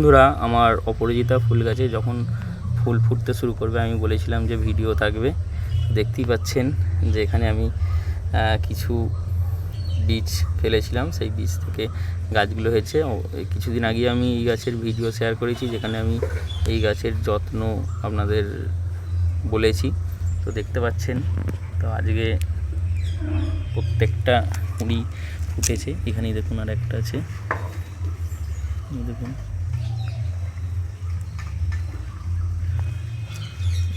বন্ধুরা, আমার অপরাজিতা ফুল গাছে যখন ফুল ফুটতে শুরু করবে, আমি বলেছিলাম যে ভিডিও থাকবে। দেখতেই পাচ্ছেন যে এখানে আমি কিছু বীজ ফেলেছিলাম। সেই বীজ থেকে গাছগুলো হয়েছে। কিছুদিন আগে আমি এই গাছের ভিডিও শেয়ার করেছি, যেখানে আমি এই গাছের যত্ন আপনাদের বলেছি। তো দেখতে পাচ্ছেন, তো আজকে প্রত্যেকটা কুড়ি ফুটেছে। এখানেই দেখুন আর একটা আছে। দেখুন।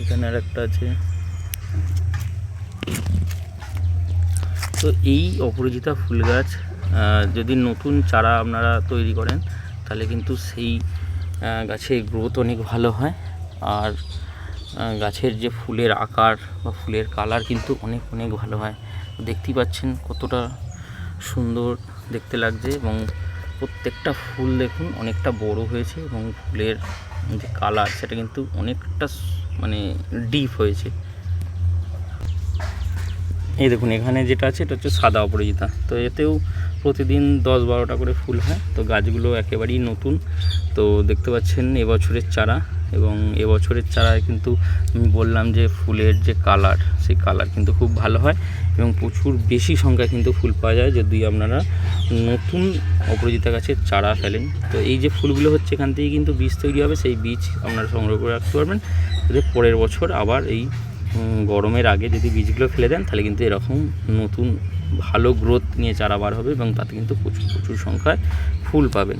এখানে আর একটা আছে। তো এই অপরাজিতা ফুল গাছ যদি নতুন চারা আপনারা তৈরি করেন, তাহলে কিন্তু সেই গাছের গ্রোথ অনেক ভালো হয়। আর গাছের যে ফুলের আকার বা ফুলের কালার কিন্তু অনেক অনেক ভালো হয়। দেখতেই পাচ্ছেন কতটা সুন্দর দেখতে লাগছে এবং প্রত্যেকটা ফুল দেখুন অনেকটা বড় হয়েছে এবং ফুলের যে কালার সেটা কিন্তু অনেকটা মানে ডিপ হয়েছে। এই দেখুন এখানে যেটা আছে এটা হচ্ছে সাদা অপরাজিতা। তো এতেও প্রতিদিন দশ বারোটা করে ফুল হয়। তো গাছগুলো একেবারেই নতুন। তো দেখতে পাচ্ছেন এবছরের চারা এবং এবছরের চারায় কিন্তু আমি বললাম যে ফুলের যে কালার, সেই কালার কিন্তু খুব ভালো হয় এবং প্রচুর বেশি সংখ্যায় কিন্তু ফুল পাওয়া যায়। যদি আপনারা নতুন অপরাজিতা গাছের চারা ফেলেন। তো এই যে ফুলগুলো হচ্ছে, এখান থেকে কিন্তু বীজ তৈরি হবে। সেই বীজ আপনারা সংগ্রহ করে রাখতে পারবেন। যাতে পরের বছর আবার এই গরমের আগে যদি বীজগুলো ফেলে দেন, তাহলে কিন্তু এরকম নতুন ভালো গ্রোথ নিয়ে চারা বার হবে এবং তাতে কিন্তু প্রচুর প্রচুর সংখ্যায় ফুল পাবেন।